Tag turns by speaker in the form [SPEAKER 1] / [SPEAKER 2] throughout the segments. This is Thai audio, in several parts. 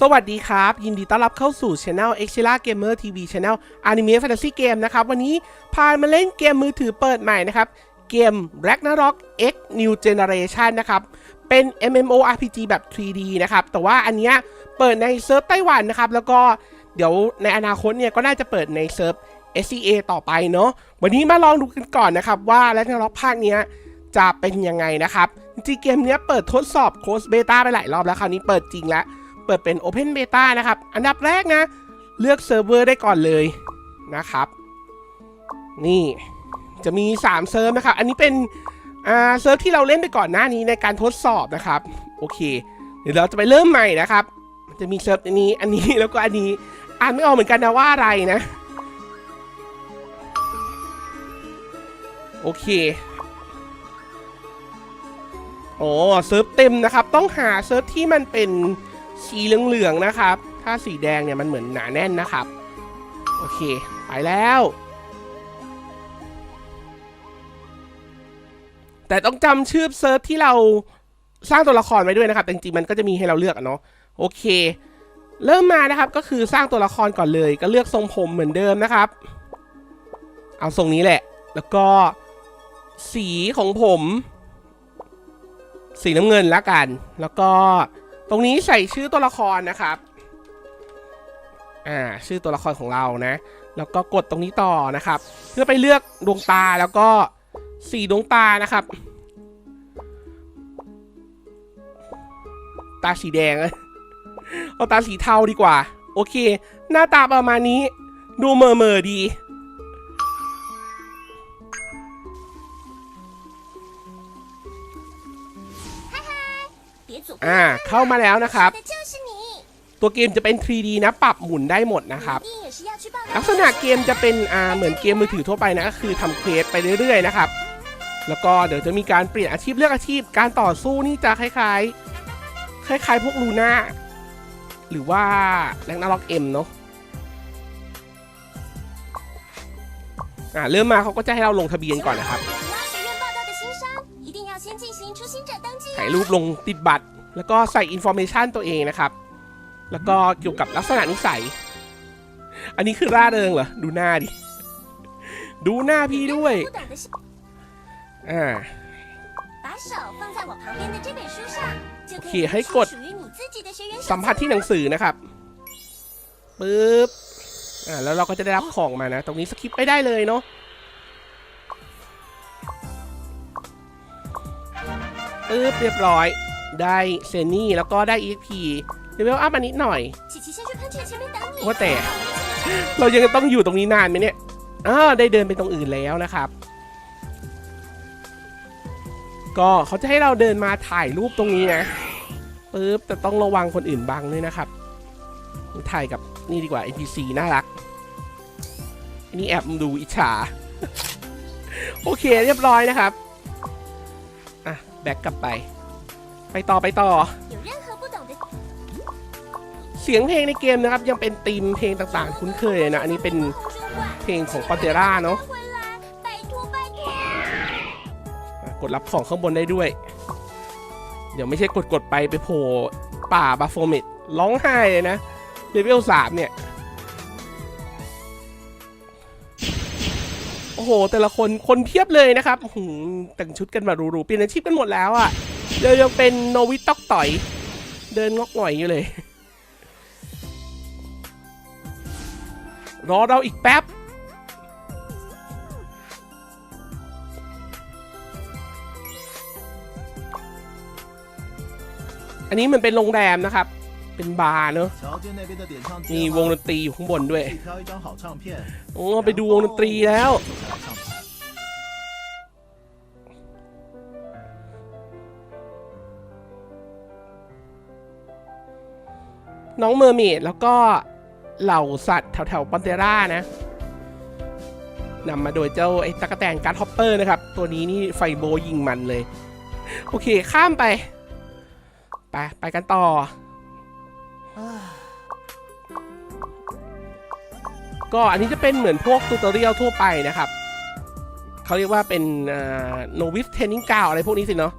[SPEAKER 1] สวัสดีครับ ยินดีต้อนรับเข้าสู่ช anel e x i l a Gamer TV Channel Anime Fantasy Game นะครับ วันนี้พามาเล่นเกมมือถือเปิดใหม่นะครับ เกม Ragnarok X New Generation นะครับ เป็น MMORPG แบบ 3D นะครับ แต่ว่าอันเนี้ยเปิดในเซิร์ฟไต้หวันนะครับ แล้วก็เดี๋ยวในอนาคตเนี่ยก็น่าจะเปิดในเซิร์ฟ SCA ต่อไปเนาะวันนี้มาลองดูกันก่อนนะครับ ว่า Ragnarok ภาคเนี้ยจะเป็นยังไงนะครับจริงเกมเนี้ยเปิดทดสอบโค้ดเบต้าไปหลายรอบแล้วคราวนี้เปิดจริงแล้ว เปิดเป็น Open Beta นะครับ อันดับแรกนะ เลือกเซิร์ฟเวอร์ได้ก่อนเลยนะครับ นี่จะมี 3 เซิร์ฟนะครับ อันนี้เป็นเซิร์ฟที่เราเล่นไปก่อนหน้านี้ในการทดสอบนะครับ โอเค เดี๋ยวเราจะไปเริ่มใหม่นะครับ จะมีเซิร์ฟอันนี้อันนี้แล้วก็อันนี้อ่านไม่ออกเหมือนกันนะว่าอะไรนะ โอเคโอ้เซิร์ฟเต็มนะครับ ต้องหาเซิร์ฟที่มันเป็น สีเหลืองๆนะครับ ถ้าสีแดงเนี่ยมันเหมือนหนาแน่นนะครับ โอเค ไปแล้ว แต่ต้องจำชื่อเซิร์ฟที่เราสร้างตัวละครไว้ด้วยนะครับ แต่จริงๆมันก็จะมีให้เราเลือกเนาะ โอเค เริ่มมานะครับ ก็คือสร้างตัวละครก่อนเลย ก็เลือกทรงผมเหมือนเดิมนะครับ เอาทรงนี้แหละ แล้วก็สีของผม สีน้ำเงินละกัน แล้วก็ ตรงนี้ใส่ชื่อตัวละครนะครับอ่าชื่อตัวละครของเรานะ แล้วก็กดตรงนี้ต่อนะครับ เพื่อไปเลือกดวงตาแล้วก็สีดวงตานะครับ ตาสีแดงเอาตาสีเทาดีกว่า โอเค หน้าตาประมาณนี้ ดูเมอเมอดี อ่าเข้ามาแล้วนะครับ ตัวเกมจะเป็น 3D นะ ปรับหมุนได้หมดนะครับ ลักษณะเกมจะเป็นอ่าเหมือนเกมมือถือทั่วไปนะก็คือทำเควสไปเรื่อยๆนะครับ แล้วก็เดี๋ยวจะมีการเปลี่ยนอาชีพเลือกอาชีพ การต่อสู้นี่จะคล้ายๆ คล้าย ๆ พวกลูน่าหรือว่าแรงนาล็อกเอ็มเนาะอ่าเริ่มมาเขาก็จะให้เราลงทะเบียนก่อนนะครับถ่ายรูปลงติดบัตร แล้วก็ใส่อินโฟเมชันตัวเองนะครับ แล้วก็เกี่ยวกับลักษณะนิสัย อันนี้คือร่าเริงเหรอ ดูหน้าดิ ดูหน้าพี่ด้วย อ่าเขี
[SPEAKER 2] ย
[SPEAKER 1] ให้กดสัมผัสที่หนังสือนะครับปึ๊บ อ่า แล้วเราก็จะได้รับของมานะ ตรงนี้สคิปไม่ได้เลยเนาะปึ๊บเรียบร้อย ได้เซนี่แล้วก็ได้ exp เลเวลอัพมานิดหน่อยว่าแต่ เรายังต้องอยู่ตรงนี้นานไหมเนี่ยอ้าได้เดินไปตรงอื่นแล้วนะครับ ก็เขาจะให้เราเดินมาถ่ายรูปตรงนี้นะปึ๊บแต่ต้องระวังคนอื่นบังด้วยนะครับ ถ่ายกับนี่ดีกว่า NPC น่ารักนี่แอบดูอิจฉา โอเคเรียบร้อยนะครับ อะ แบ็กกลับไป ไปต่อไปต่อ เสียงเพลงในเกมนะครับ ยังเป็นตีมเพลงต่างๆ คุ้นเคยนะ อันนี้เป็นเพลงของปาเตราเนาะกดรับของข้างบนได้ด้วย เดี๋ยวไม่ใช่กดๆไปไปโผล่ป่าบาโฟมิดร้องไห้เลยนะเลเวลสามเนี่ย โอ้โห แต่ละคนคนเพียบเลยนะครับหืแต่งชุดกันแบบรูๆเปลี่ยนอาชีพกันหมดแล้วอะ่ะ เดินยังเป็นโนวิตอกต่อย เดินงอกหน่อยอยู่เลย รอเราอีกแป๊บ อันนี้มันเป็นโรงแรมนะครับ เป็นบาร์เนาะมีวงดนตรีอยู่ข้างบนด้วย โอ้ ไปดูวงดนตรีแล้ว น้องเมอร์เมดแล้วก็เหล่าสัตว์แถวๆปอนเตร่านะนำมาโดยเจ้าไอ้ตะกแตนการ์ดฮอปเปอร์นะครับ ตัวนี้นี่ไฟโบยิงมันเลย โอเคข้ามไป ไป ไปกันต่อ ก็อันนี้จะเป็นเหมือนพวกตูตอเรียลทั่วไปนะครับ เขาเรียกว่าเป็นโนวิสเทนนิงกาวอะไรพวกนี้สิเนาะ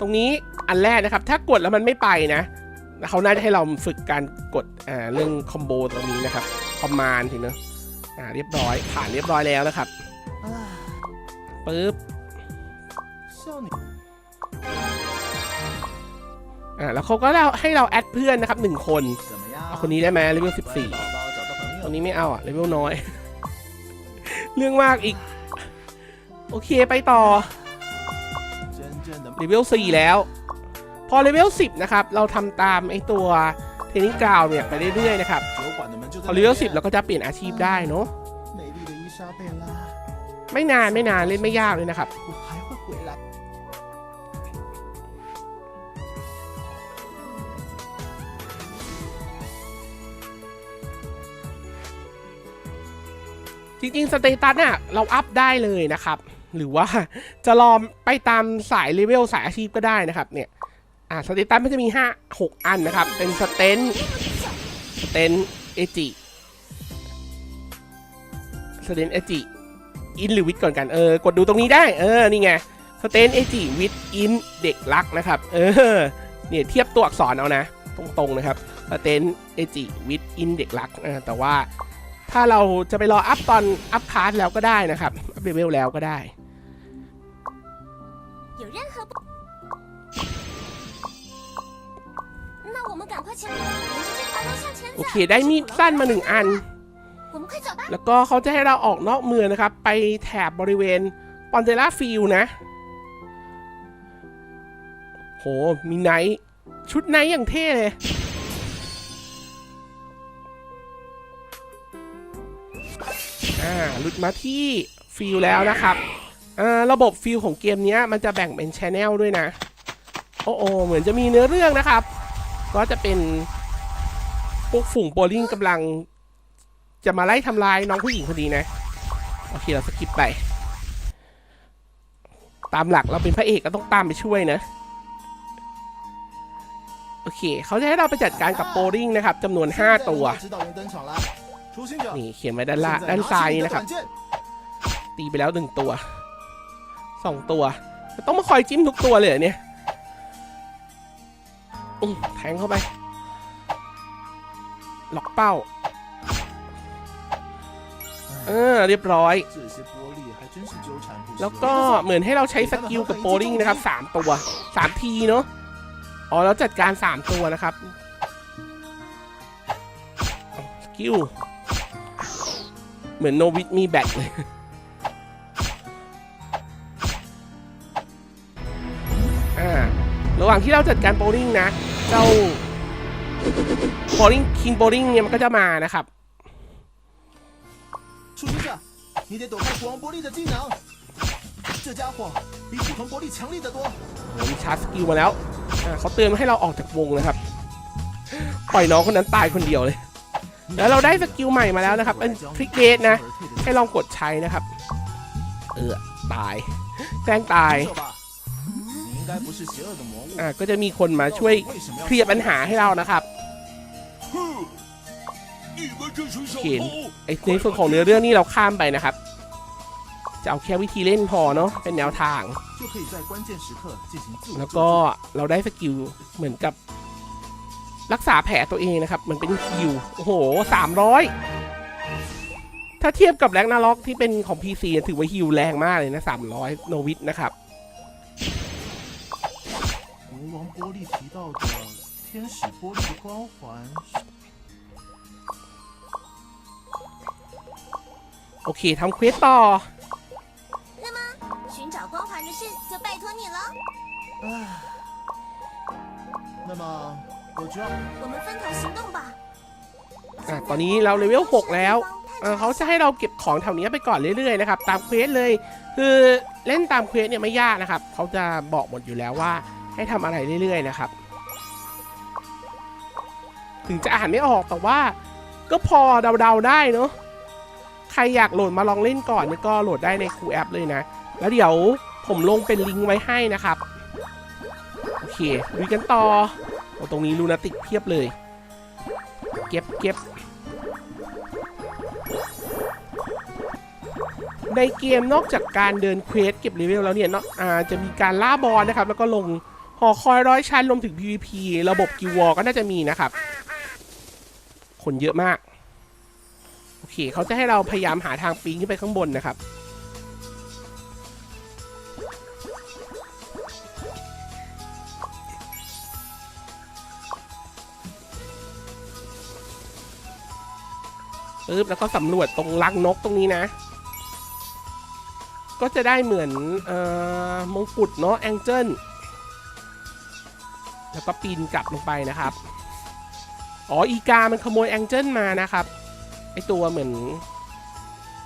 [SPEAKER 1] ตรงนี้อันแรกนะครับ ถ้ากดแล้วมันไม่ไปนะ เขาน่าจะให้เราฝึกการกดอ่เรื่องคอมโบตรงนี้นะครับคอมมานทีเนอะอ่าเรียบร้อยผ่านเรียบร้อยแล้วนะครับปึ๊บอ่าแล้วเขาก็าให้เราแอดเพื่อนนะครับหนึ่งคนเอาคนนี้ได้ไหมเลเวล
[SPEAKER 3] สิบ
[SPEAKER 1] สี่คนนี้ไม่เอาอะเลเวลน้อย เรื่องมากอีก โอเคไปต่อเลเวลสี่แล้ว พอเลเวล10 นะครับ เราทำตามไอตัวเทนนิสกาวเนี่ย ไปเรื่อยๆนะครับ พอเลเวล10 เราก็จะเปลี่ยนอาชีพได้เนาะไม่นานไม่นานเล่นไม่ยากเลยนะครับจริงๆ สเตตัสเนี่ยเราอัพได้เลยนะครับ หรือว่าจะลอมไปตามสายเลเวลสายอาชีพก็ได้นะครับเนี่ย อ่าสเตตัสมันจะมี5 6 อันนะครับ เป็นสเตนสเตนเอจิสเตนเอจิอินหรือวิทก่อนกัน เออกดดูตรงนี้ได้ เออ นี่ไงสเตนเอจิวิทอินเด็กรักนะครับ เออ เนี่ยเทียบตัวอักษรเอานะ ตรงๆนะครับสเตนเอจิวิทอินเด็กรักเออแต่ว่าถ้าเราจะไปรออัพตอนอัพพาร์ทแล้วก็ได้นะครับ อัพเลเวลแล้วก็ได้ โอเค ได้มีดสั้นมาหนึ่งอัน แล้วก็เขาจะให้เราออกนอกเมืองนะครับ ไปแถบบริเวณปอนเดล่าฟิลนะ โห มีไนท์ชุดไนท์อย่างเท่เลยอ่าหลุดมาที่ฟิลแล้วนะครับอ่าระบบฟิลของเกมนี้มันจะแบ่งเป็นชแนลด้วยนะ โอ้โอเหมือนจะมีเนื้อเรื่องนะครับ ก็จะเป็นพวกฝูงโบลิ่งกำลัง จะมาไล่ทำลายน้องผู้หญิงคนนี้นะ โอเคเราสกิปไป ตามหลักเราเป็นพระเอกก็ต้องตามไปช่วยนะ โอเค เขาจะให้เราไปจัดการกับโบลิ่งนะครับจำนวน 5 ตัว นี่เขียนไว้ด้านล่างด้านซ้ายนะครับ ตีไปแล้วหนึ่งตัวสองตัว ต้องมาคอยจิ้มทุกตัวเลยเนี่ย แทงเข้าไป หลอกเป้า เออ เรียบร้อย แล้วก็เหมือนให้เราใช้สกิลกับโปลิงนะครับ 3 ตัว 3 ทีเนาะ อ๋อ แล้วจัดการ 3 ตัวนะครับ สกิล เหมือนโนวิทมีแบตเลยอ่าระหว่างที่เราจัดการโปลิงนะ เจ้าโบลิ่งคิงโบลิ่งเนี่ยมันก็จะมานะครับ
[SPEAKER 3] 初心者，你得躲开国王玻璃的技能，这家伙比普通玻璃强力得多。
[SPEAKER 1] ผมชาร์จสกิลมาแล้วอ่าเขาเตือนให้เราออกจากวงนะครับ ปล่อยน้องคนนั้นตายคนเดียวเลย แล้วเราได้สกิลใหม่มาแล้วนะครับ เป็นทริกเบสนะ ให้ลองกดใช้นะครับ เออ ตาย แกล้งตาย อ่ก็จะมีคนมาช่วยเคลียร์ปัญหาให้เรานะครับเห็นไอ้ในส่วนของเนื้อเรื่องนี่เราข้ามไปนะครับ จะเอาแค่วิธีเล่นพอเนาะเป็นแนวทาง แล้วก็เราได้สกิลเหมือนกับ รักษาแผลตัวเองนะครับ มันเป็นฮิวโอ้โหสามร้อยถ้าเทียบกับแรงนาล็อกที่เป็นของ PC ถือว่าฮิวแรงมากเลยนะสามร้อยโนวิทนะครับ
[SPEAKER 3] 王玻璃提到的天使玻璃的光环是
[SPEAKER 1] โอเคทำเควสต่อ
[SPEAKER 2] 那么寻找光环的事就拜托你了。
[SPEAKER 3] 唉，那么我就要
[SPEAKER 2] 我们分头行动吧。
[SPEAKER 1] อ่ะตอนนี้เราเลเวล6แล้วเอ่อเขาจะให้เราเก็บของแถวนี้ไปก่อนเรื่อยๆนะครับ ตามเควสเลย คือเล่นตามเควสเนี่ยไม่ยากนะครับ เขาจะบอกหมดอยู่แล้วว่า ให้ทำอะไรเรื่อยๆนะครับ ถึงจะอ่านไม่ออกแต่ว่า ก็พอเดาๆได้เนาะใครอยากโหลดมาลองเล่นก่อนนี่ก็โหลดได้ในคูแอปเลยนะ แล้วเดี๋ยวผมลงเป็นลิงก์ไว้ให้นะครับ โอเคดูกันต่อโอ้ตรงนี้ลูนาติกเพียบเลย เก็บเก็บในเกมนอกจากการเดินเควสเก็บเลเวลแล้วเนี่ยเนาะจะมีการล่าบอลนะครับ แล้วก็ลง หอคอยร้อยชั้นรวมถึง PVP ระบบกิววอก็น่าจะมีนะครับ คนเยอะมาก โอเค เขาจะให้เราพยายามหาทางปีนขึ้นไปข้างบนนะครับ ปึ๊บ แล้วก็สำรวจตรงรังนกตรงนี้นะก็จะได้เหมือนออมงกุฎเนาะแองเจิล แล้วก็ปีนกลับลงไปนะครับ อ๋ออีกา มันขโมยแองเจิลมานะครับ ไอตัวเหมือน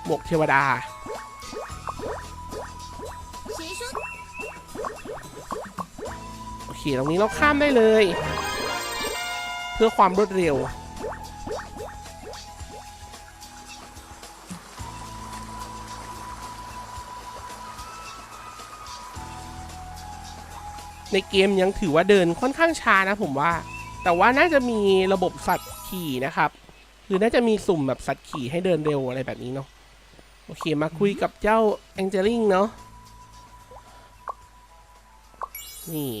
[SPEAKER 1] หมวกเทวดา โอเค ตรงนี้เราข้ามได้เลย เพื่อความรวดเร็ว ในเกมยังถือว่าเดินค่อนข้างช้านะผมว่า แต่ว่าน่าจะมีระบบสัตว์ขี่นะครับคือน่าจะมีสุ่มแบบสัตว์ขี่ให้เดินเร็วอะไรแบบนี้เนาะโอเคมาคุยกับเจ้าแองเจลิงเนาะนี่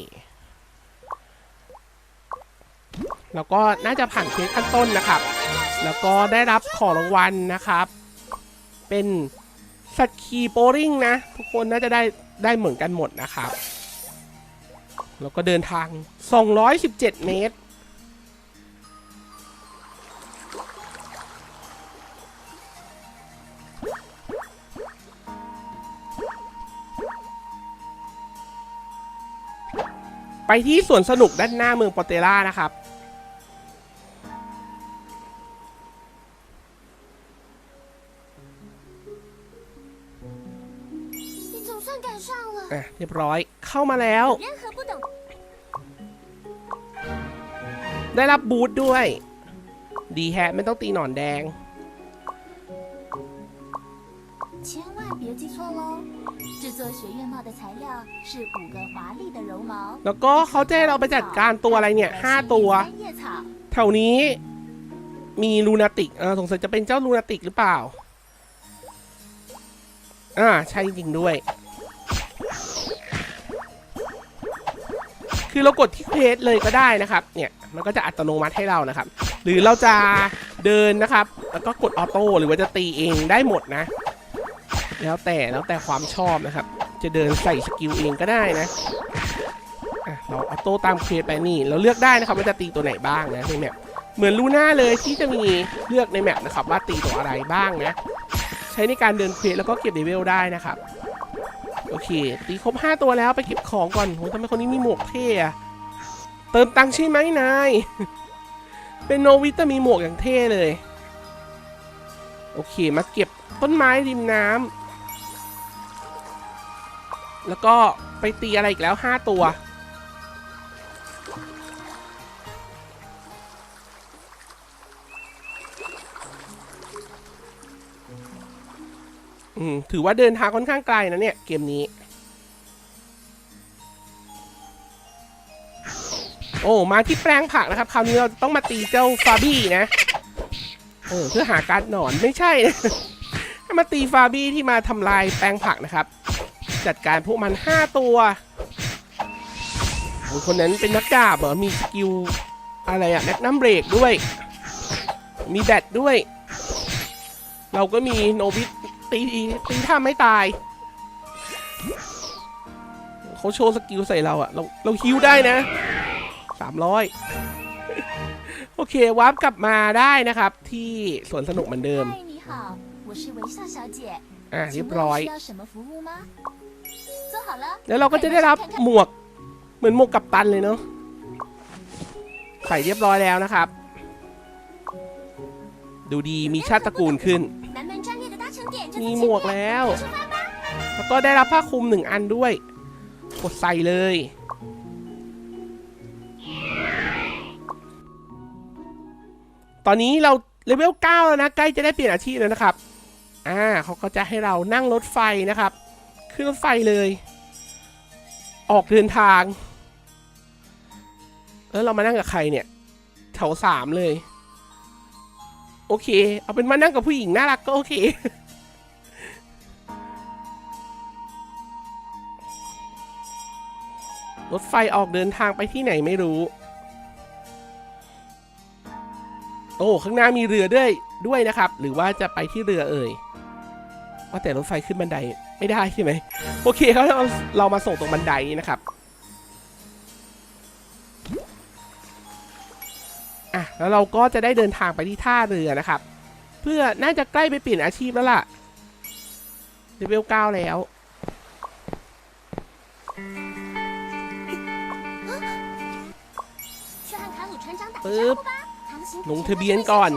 [SPEAKER 1] แล้วก็น่าจะผ่านเควสขั้นต้นนะครับ แล้วก็ได้รับของรางวัลนะครับ เป็นสัตว์ขี่โปริงนะ ทุกคนน่าจะได้ได้เหมือนกันหมดนะครับ แล้วก็เดินทาง 217 เมตร ไปที่สวนสนุกด้านหน้าเมืองปอเตล่านะครับเรียบร้อยเข้ามาแล้ว ได้รับบูทด้วย ดีแฮะไม่ต้องตีหนอนแดง
[SPEAKER 2] 千万别记错喽，制作学院帽的材料是五个华丽的绒毛，
[SPEAKER 1] แล้วก็เขาจะให้เราไปจัดการตัวอะไรเนี่ยห้าตัว
[SPEAKER 2] 三叶草，
[SPEAKER 1] แถวนี้มีลูนาติกเออสงสัยจะเป็นเจ้าลูนาติกหรือเปล่า อ่า ใช่จริงด้วย คือเรากดที่เพจเลยก็ได้นะครับ เนี่ยมันก็จะอัตโนมัติให้เรานะครับ หรือเราจะเดินนะครับ แล้วก็กดออโต้หรือว่าจะตีเองได้หมดนะ แล้วแต่แล้วแต่ความชอบนะครับ จะเดินใส่สกิลเองก็ได้นะะเราออโต้ตามเควสไปนี่ เราเลือกได้นะครับว่าจะตีตัวไหนบ้างนะในแมปเหมือนลูน่าเลยที่จะมีเลือกในแมปนะครับว่าตีตัวอะไรบ้างนะ ใช้ในการเดินเควสแล้วก็เก็บเลเวลได้นะครับ เคตีครบ5ตัวแล้วไปเก็บของก่อนโหทำไมคนนี้มีหมวกเท่อะเติมตังค์ใช่ไหมนาย เป็นโนวิตามีหมวกอย่างเท่เลย โอเคมาเก็บต้นไม้ริมน้ำแล้วก็ไปตีอะไรอีกแล้ว 5 ตัว อืมถือว่าเดินทางค่อนข้างไกลนะเนี่ย เกมนี้ โอ้มาที่แปลงผักนะครับ คราวนี้เราต้องมาตีเจ้าฟาบี้นะเออเพื่อหาการหนอนไม่ใช่นะให้มาตีฟาบี้ที่มาทำลายแปลงผักนะครับ จัดการพวกมัน 5 ตัวคนนั้นเป็นนักดาบเหรอมีสกิลอะไรอะแมกนัมเบรกด้วย มีแบตด้วย เราก็มีโนบิ ตีตีถ้าไม่ตายเขาโชว์สกิลใส่เราอะเราเราฮิวได้นะสามร้อยโอเควาร์ปกลับมาได้นะครับ ที่สวนสนุกเหมือนเดิมอ่าเรียบร้อย แล้วเราก็จะได้รับหมวก เหมือนหมวกกับตันเลยเนาะใส่เรียบร้อยแล้วนะครับ ดูดีมีชาติตระกูลขึ้น มีหมวกแล้ว แล้วก็ได้รับผ้าคลุมหนึ่งอันด้วย กดใส่เลย ตอนนี้เราเลเวล9แล้วนะใกล้จะได้เปลี่ยนอาชีพแล้วนะครับ อ่าเขาก็จะให้เรานั่งรถไฟนะครับ ขึ้นรถไฟเลย ออกเดินทาง แล้วเรามานั่งกับใครเนี่ยแถวสามเลย โอเค เอาเป็นมานั่งกับผู้หญิงน่ารักก็โอเค รถไฟออกเดินทางไปที่ไหนไม่รู้ โอ้ข้างหน้ามีเรือด้วยด้วยนะครับ หรือว่าจะไปที่เรือเอ่ยว่าแต่รถไฟขึ้นบันไดไม่ได้ใช่ไหมโอเคเขาเราเรามาส่งตรงบันไดนี้นะครับอะแล้วเราก็จะได้เดินทางไปที่ท่าเรือนะครับ เพื่อน่าจะใกล้ไปเปลี่ยนอาชีพแล้วล่ะเลเวล9แล้ว ปึ๊บ
[SPEAKER 2] ห
[SPEAKER 1] นุงทะเบียนก่อน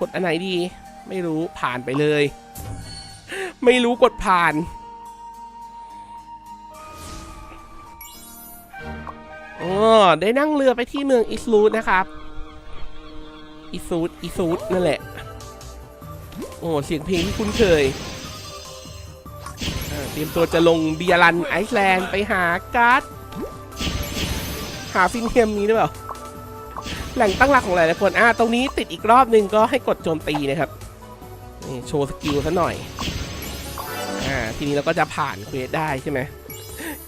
[SPEAKER 1] กดอันไหนดี ไม่รู้ผ่านไปเลย ไม่รู้กดผ่าน อ๋อ ได้นั่งเรือไปที่เมืองอิสูดนะครับ อิสูดอิสูดนั่นแหละ โอ้ เสียงเพลงที่คุ้นเคยเตรียมตัวจะลงเบียรันไอซ์แลนด์ไปหากัส หาฟินเทียมนี้หรือเปล่าแหล่งตั้งหลักของหลายคนอ่าตรงนี้ติดอีกรอบหนึ่งก็ให้กดโจมตีนะครับนี่โชว์สกิลซะหน่อยอ่าทีนี้เราก็จะผ่านเควสได้ใช่ไหม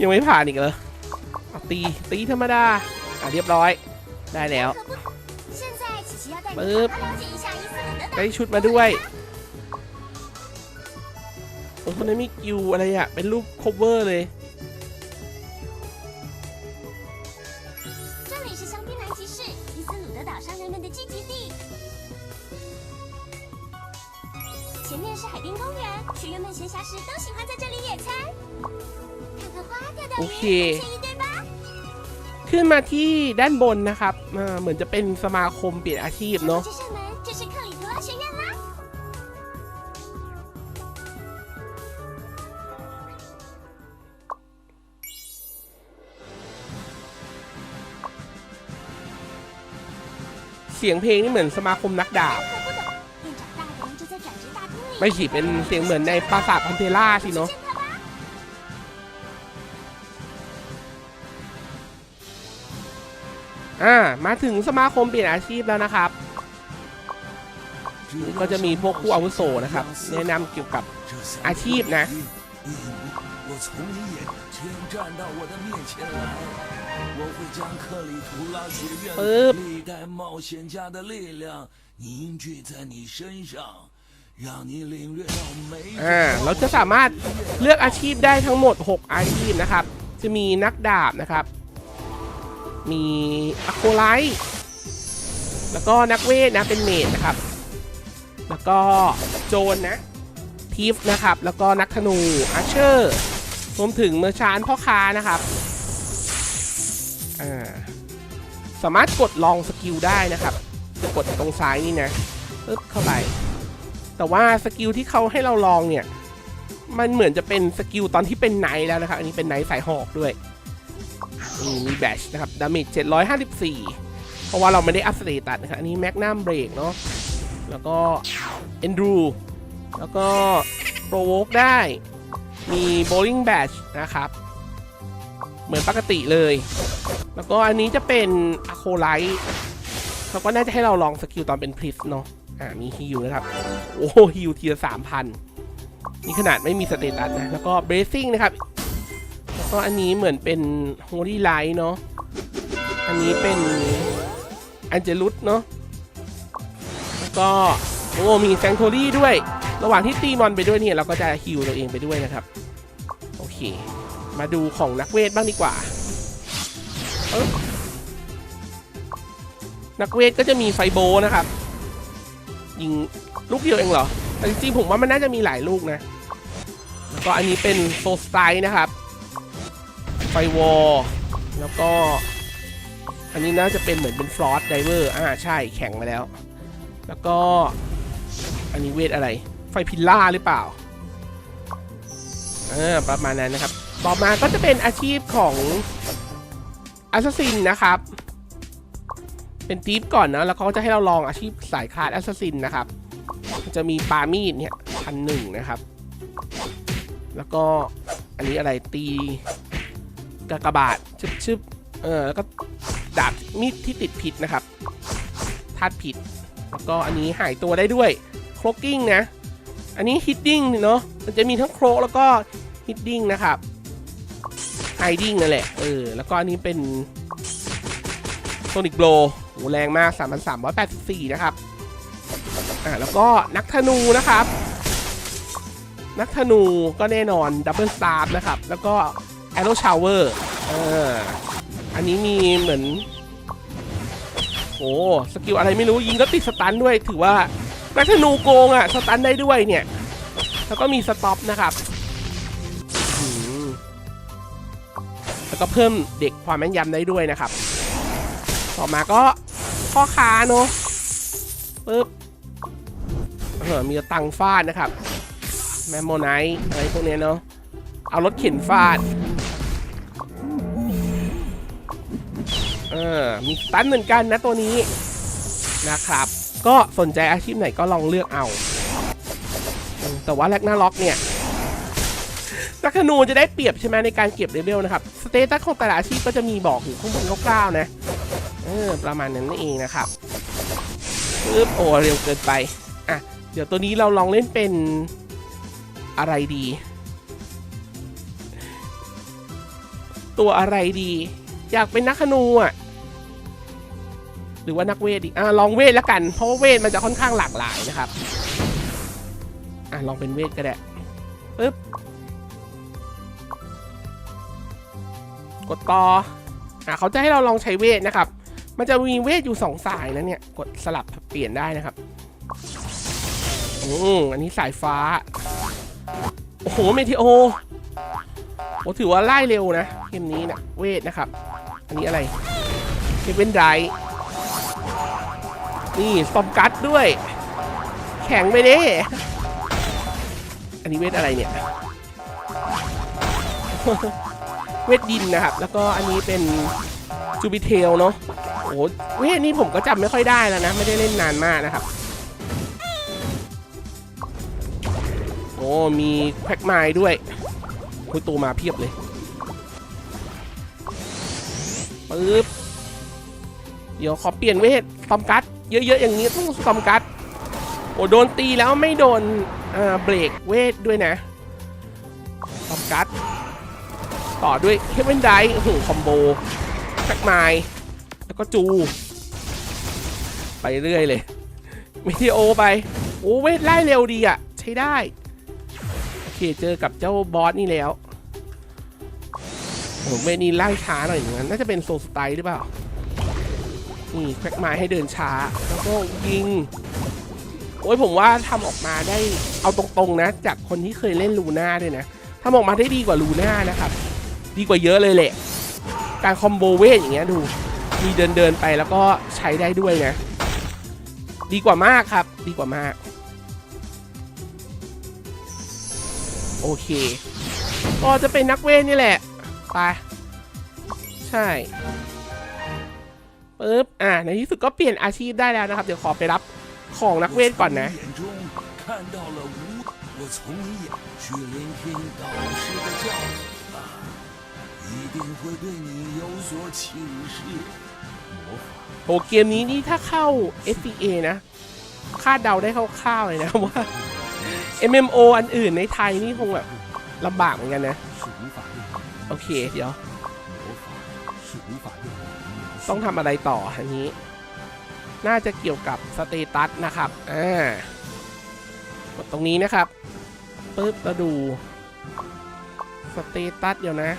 [SPEAKER 1] ยังไม่ผ่านอีกเหรอตีตีธรรมดาอ่าเรียบร้อยได้แล้วปึ๊บได้ชุดมาด้วยโอ้คนนี้มีกิวอะไรอะเป็นรูปโคเว
[SPEAKER 2] อร์เลย ค
[SPEAKER 1] ขึ้นมาที่ด้านบนนะครับเหมือนจะเป็นสมาคมเปลี่ยนอาชีพเนาะเสียงเพลงนี่เหมือนสมาคมนักดาบไม่ฉีเป็นเสียงเหมือนในปราสาทพันเทล่าสิเนาะ อ่ามาถึงสมาคมเปลี่ยนอาชีพแล้วนะครับ ก็จะมีพวกผู้อาวุโสนะครับ แนะนำเกี่ยวกับอาชีพนะปึ๊บอ่าเราจะสามารถเลือกอาชีพได้ทั้งหมด 6 อาชีพนะครับ จะมีนักดาบนะครับ มีอะโคไลท์แล้วก็นักเวทนะเป็นเมดนะครับ แล้วก็โจรนะทีฟนะครับ แล้วก็นักธนูอาร์เชอร์รวมถึงเมอร์ชานพ่อค้านะครับอ่าสามารถกดลองสกิลได้นะครับจะกดตรงซ้ายนี่นะปึ๊บเข้าไป แต่ว่าสกิลที่เขาให้เราลองเนี่ย มันเหมือนจะเป็นสกิลตอนที่เป็นไนท์แล้วนะครับ อันนี้เป็นไนท์สายหอกด้วย มีแบชนะครับ ดาเมจ754 เพราะว่าเราไม่ได้อัพสเตตัสนะครับ อันนี้แมกนัมเบรกเนาะ แล้วก็เอนดรู แล้วก็โปรโวกได้ มีโบลิ่งแบชนะครับ เหมือนปกติเลย แล้วก็อันนี้จะเป็นอะโคไลท์เขาก็น่าจะให้เราลองสกิลตอนเป็นพลิสเนาะ อ่า มีฮิลนะครับ โอ้ฮิลทีละสามพันนี่ขนาดไม่มีสเตตัสนะ แล้วก็เบรซิ่งนะครับ ก็อันนี้เหมือนเป็นโฮลี่ไลท์เนาะ อันนี้เป็นอันเจลุสเนาะ แล้วก็โอ้มีแซงโทรี่ด้วย ระหว่างที่ตีมอนไปด้วยเนี่ยเราก็จะฮิลตัวเองไปด้วยนะครับ โอเค มาดูของนักเวทบ้างดีกว่านักเวทก็จะมีไฟโบนะครับ ยิงลูกเดียวเองเหรอ แต่จริงๆผมว่ามันน่าจะมีหลายลูกนะ แล้วก็อันนี้เป็นโซสไตล์นะครับ ไฟวอลแล้วก็ อันนี้น่าจะเป็นเหมือนเป็นฟลอสไดเวอร์อ่าใช่แข็งมาแล้ว แล้วก็ อันนี้เวทอะไร ไฟพิลล่าหรือเปล่าเออประมาณนั้นนะครับ ต่อมาก็จะเป็นอาชีพของแอสซัสซินนะครับ เป็นทีฟก่อนนะแล้วเขาจะให้เราลองอาชีพสายคลาสแอสซัสซินนะครับ จะมีปามีดเนี่ยพันหนึ่งนะครับ แล้วก็อันนี้อะไรตี กากบาทชึบชึบเออแล้วก็ดาบมีดที่ติดผิดนะครับธาตุผิด แล้วก็อันนี้หายตัวได้ด้วยโคลกิ้งนะ อันนี้ฮิดดิ้งเนาะมันจะมีทั้งโครแล้วก็ฮิดดิ้งนะครับไฮดิ้งนั่นแหละเออแล้วก็อันนี้เป็นโซนิกโบโหแรงมาก 3,384 นะครับอ่าแล้วก็นักธนูนะครับ นักธนูก็แน่นอนดับเบิลสตาร์นะครับ แล้วก็ แอโรชาวเวอร์เอออันนี้มีเหมือน โอ้สกิลอะไรไม่รู้ยิงก็ติดสตันด้วย ถือว่านักธนูโกงอะสตันได้ด้วยเนี่ย แล้วก็มีสต็อปนะครับแล้วก็เพิ่มเด็กความแม่นยำได้ด้วยนะครับ ต่อมาก็พ่อค้าเนอะปึ๊บเออมีตังฟาดนะครับ แมมโมไนท์อะไรพวกเนี้ยเนาะเอารถเข็นฟาด เออมีสตันเหมือนกันนะตัวนี้นะครับ ก็สนใจอาชีพไหนก็ลองเลือกเอา แต่ว่าแรกหน้าล็อกเนี่ยนักธนูจะได้เปรียบใช่ไหมในการเก็บเลเวลนะครับ สเตตัสของแต่ละอาชีพก็จะมีบอกอยู่ข้างบนคร่าวๆนะ เออ ประมาณนั้นนั่นเองนะครับปึ๊บโอ้เร็วเกินไป อะ เดี๋ยวตัวนี้เราลองเล่นเป็นอะไรดี ตัวอะไรดี อยากเป็นนักธนูอะ หรือว่านักเวทดีอะลองเวทแล้วกัน เพราะว่าเวทมันจะค่อนข้างหลากหลายนะครับอะลองเป็นเวทก็ได้ปึ๊บกดต่ออะเขาจะให้เราลองใช้เวทนะครับ มันจะมีเวทอยู่สองสายนะเนี่ย กดสลับเปลี่ยนได้นะครับ อืมอันนี้สายฟ้า โอ้โห เมทิโอโอ้ถือว่าไล่เร็วนะ เกมนี้นะเวทนะครับ อันนี้อะไรเคเป็นไร นี่สตอมกัดด้วย แข็งไปเด้อันนี้เวทอะไรเนี่ย เวทดินนะครับ แล้วก็อันนี้เป็นจูบิเทลเนาะโอ้โหเวทนี้ผมก็จำไม่ค่อยได้แล้วนะ ไม่ได้เล่นนานมากนะครับ โอ้มีแพ็กไม้ด้วยคุยตัวมาเพียบเลยปึ๊บเดี๋ยวขอเปลี่ยนเวทสตอมกัด เยอะ ๆ อย่างนี้ต้องสอมกัดโอ้โดนตีแล้วไม่โดนเบรกเวทด้วยนะสอมกัดต่อด้วยเฮเวนไดโอ้โหคอมโบแพ็กไม้แล้วก็จู ไปเรื่อยเลยมิทีโอไป โอ้เวทไล่เร็วดีอะ ใช้ได้โอเคเจอกับเจ้าบอสนี่แล้วโอ้เวนี้ไล่ช้าหน่อยอย่างนั้นน่าจะเป็นโซลสไตล์หรือเปล่า นี่แคร็กไม้ให้เดินช้า แล้วก็ยิง โอ้ยผมว่าทำออกมาได้เอาตรงๆนะ จากคนที่เคยเล่นลูน่าด้วยนะทำออกมาได้ดีกว่าลูน่านะครับ ดีกว่าเยอะเลยแหละ การคอมโบเวทอย่างเงี้ยดู มีเดินเดินไปแล้วก็ใช้ได้ด้วยนะ ดีกว่ามากครับ ดีกว่ามาก โอเค ก็จะเป็นนักเวทนี่แหละ ไป ใช่ ปึ๊บอ่าในที่สุดก็เปลี่ยนอาชีพได้แล้วนะครับ เดี๋ยวขอไปรับของนักเวทก่อนนะโอเกมนี้นี่ถ้าเข้า FPA นะคาดเดาได้คร่าวๆเลยนะว่า MMO อันอื่นในไทยนี่คงแบบลำบากเหมือนกันนะ โอเค เดี๋ยว ต้องทำอะไรต่ออันนี้ น่าจะเกี่ยวกับสเตตัสนะครับอ่ากดตรงนี้นะครับปึ๊บแล้วดูสเตตัสเดี๋ยวนะ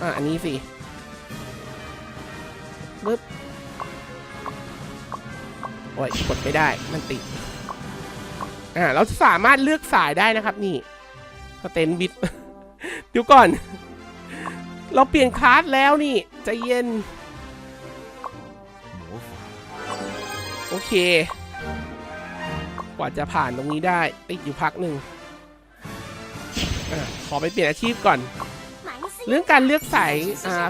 [SPEAKER 1] อ่าอันนี้สิปึ๊บโอ้ยกดไม่ได้มันติดอ่าเราสามารถเลือกสายได้นะครับนี่สเตนบิดเดี๋ยวก่อน เราเปลี่ยนคลาสแล้วนี่ใจเย็น โอเค กว่าจะผ่านตรงนี้ได้ติดอยู่พักหนึ่งอขอไปเปลี่ยนอาชีพก่อน เรื่องการเลือกสาย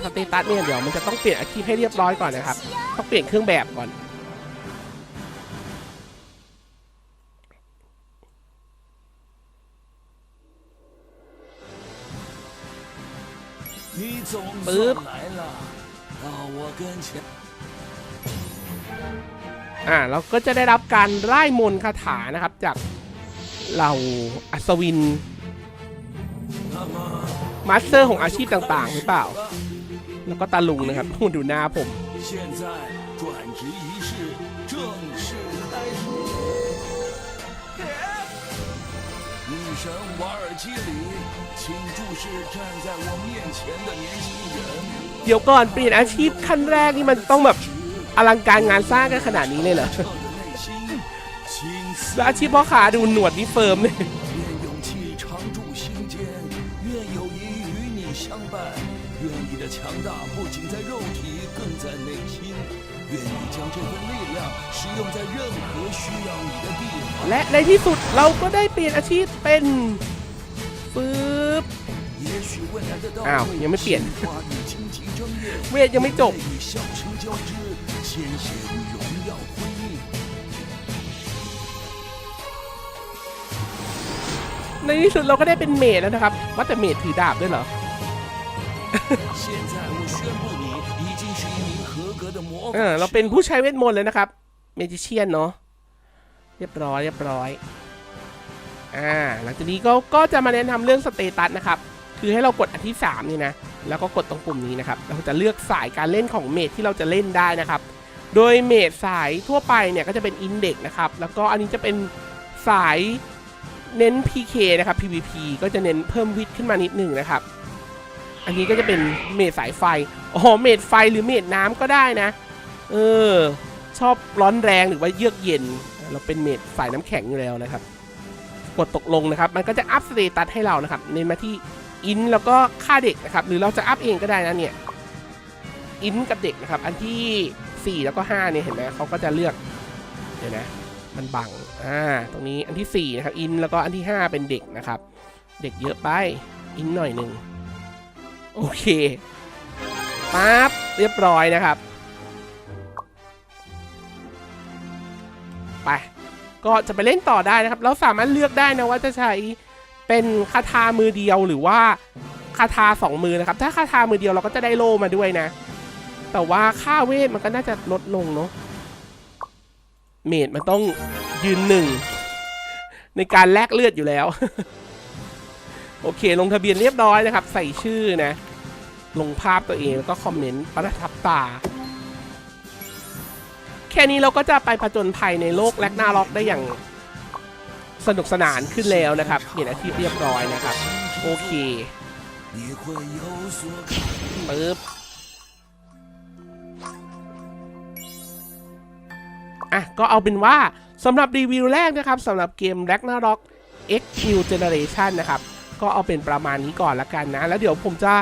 [SPEAKER 1] สเตตัสเนี่ยเดี๋ยวมันจะต้องเปลี่ยนอาชีพให้เรียบร้อยก่อนนะครับ ต้องเปลี่ยนเครื่องแบบก่อนปึ๊บ อ่าเราก็จะได้รับการไล่มนต์คาถานะครับ จากเหล่าอัศวิน
[SPEAKER 4] 那么，
[SPEAKER 1] มาสเตอร์ของอาชีพต่างๆ หรือเปล่า แล้วก็ตาลุงนะครับ ดูหน้าผม
[SPEAKER 4] 现在转职仪式正式开始。女神瓦尔基里，请注视站在我面前的年轻人。
[SPEAKER 1] เดี๋ยวก่อนเปลี่ยนอาชีพขั้นแรกนี่มันต้องแบบ อลังการงานสร้างกันขนาดนี้เลยเหรอ
[SPEAKER 4] 彻的内心，请赐
[SPEAKER 1] แล้วอาชีพพ่อค้าดูหนวดนี่เฟิร์มเลย
[SPEAKER 4] 愿勇气常驻心间，愿友谊与你相伴，愿你的强大不仅在肉体，更在内心。愿你将这份力量使用在任何需要你的地方。
[SPEAKER 1] และในที่สุดเราก็ได้เปลี่ยนอาชีพเป็นปึ๊บ
[SPEAKER 4] 也许未来的道
[SPEAKER 1] อ้าว
[SPEAKER 4] 路
[SPEAKER 1] ยังไม่เปลี่ยน
[SPEAKER 4] 花与荆棘争艳，
[SPEAKER 1] เวทยังไม่จบ
[SPEAKER 4] 与笑声交织， 鲜血与荣耀辉映。
[SPEAKER 1] ในที่สุดเราก็ได้เป็นเมดแล้วนะครับ ว่าแต่เมดถือดาบด้วยเหรอ
[SPEAKER 4] 现在我宣布你已经是一名合格的魔
[SPEAKER 1] เออ
[SPEAKER 4] 法
[SPEAKER 1] เรา
[SPEAKER 4] 师
[SPEAKER 1] เป็นผู้ใช้เวทมนต์เลยนะครับ เมจิเชียนเนาะ เรียบร้อย เรียบร้อย อ่า หลังจากนี้ก็ ก็จะมาแนะนำเรื่องสเตตัสนะครับ คือให้เรากดอันที่3นี่นะ แล้วก็กดตรงปุ่มนี้นะครับ เราจะเลือกสายการเล่นของเมดที่เราจะเล่นได้นะครับ โดยเมดสายทั่วไปเนี่ยก็จะเป็นอินเด็กนะครับ แล้วก็อันนี้จะเป็นสายเน้น PK นะครับ PVP ก็จะเน้นเพิ่มวิทขึ้นมานิดหนึ่งนะครับ อันนี้ก็จะเป็นเมดสายไฟ อ๋อ เมดไฟหรือเมดน้ำก็ได้นะ เออ ชอบร้อนแรงหรือว่าเยือกเย็น เราเป็นเมดฝ่ายน้ำแข็งอยู่แล้วนะครับ กดตกลงนะครับ มันก็จะอัพสเตตัสให้เรานะครับ เน้นมาที่อินแล้วก็ค่าเด็กนะครับ หรือเราจะอัพเองก็ได้นะเนี่ย อินกับเด็กนะครับ อันที่ 4 แล้วก็5เนี่ยเห็นไหมเขาก็จะเลือกเดี๋ยวนะมันบังอ่าตรงนี้อันที่4นะครับอินแล้วก็อันที่ 5 เป็นเด็กนะครับ เด็กเยอะไปอินหน่อยหนึ่งโอเคปั๊บเรียบร้อยนะครับไปก็จะไปเล่นต่อได้นะครับ เราสามารถเลือกได้นะว่าจะใช้เป็นคาถามือเดียวหรือว่าคาถาสองมือนะครับ ถ้าคาถามือเดียวเราก็จะได้โล่มาด้วยนะ แต่ว่าค่าเวทมันก็น่าจะลดลงเนาะเมดมันต้องยืนหนึ่ง ในการแลกเลือดอยู่แล้ว โอเค ลงทะเบียนเรียบร้อยนะครับ ใส่ชื่อนะ ลงภาพตัวเองแล้วก็คอมเมนต์ประทับตา แค่นี้เราก็จะไปผจญภัยในโลกแลกหน้าล็อกได้อย่างสนุกสนานขึ้นแล้วนะครับเปลี่ยนอาชีพเรียบร้อยนะครับ โอเคปึ๊บ อะก็เอาเป็นว่าสำหรับรีวิวแรกนะครับสำหรับเกม Ragnarok X New Generation นะครับ ก็เอาเป็นประมาณนี้ก่อนละกันนะ แล้วเดี๋ยวผมจะ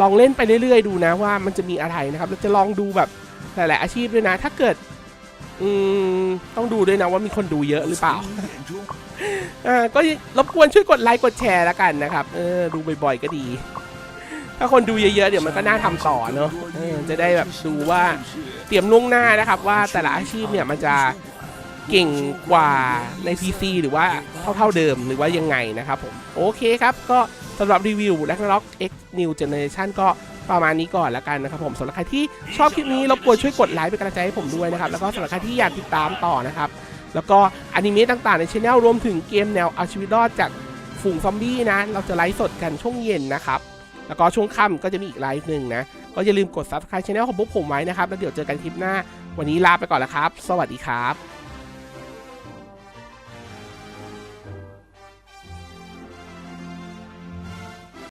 [SPEAKER 1] ลองเล่นไปเรื่อยๆ ดูนะว่ามันจะมีอะไรนะครับเราจะลองดูแบบหลายๆอาชีพด้วยนะ ถ้าเกิดอืมต้องดูด้วยนะว่ามีคนดูเยอะหรือเปล่าอ่าก็รบกวนช่วยกดไลค์กดแชร์ละกันนะครับเออดูบ่อยๆก็ดี ถ้าคนดูเยอะๆ เดี๋ยวมันก็น่าทำต่อเนาะจะได้แบบดูว่าเตรียมล่วงหน้านะครับ ว่าแต่ละอาชีพเนี่ยมันจะเก่งกว่าใน PC หรือว่าเท่าๆเดิมหรือว่ายังไงนะครับผม โอเคครับ ก็สำหรับรีวิว Ragnarok X New Generation ก็ประมาณนี้ก่อนละกันนะครับผมสำหรับใครที่ชอบคลิปนี้รบกวนช่วยกดไลค์เป็นกำลังใจให้ผมด้วยนะครับ แล้วก็สำหรับใครที่อยากติดตามต่อนะครับ แล้วก็อนิเมะต่างๆในช anel รวมถึงเกมแนวเอาชีวิตรอดจากฝูงซอมบี้นะ เราจะไลฟ์สดกันช่วงเย็นนะครับ แล้วก็ช่วงค่ำก็จะมีอีกไลฟ์หนึ่งนะ ก็อย่าลืมกด subscribe channel ของพวกผมไว้นะครับ แล้วเดี๋ยวเจอกันคลิปหน้า วันนี้ลาไปก่อนแล้วครับ สวัสดีครับ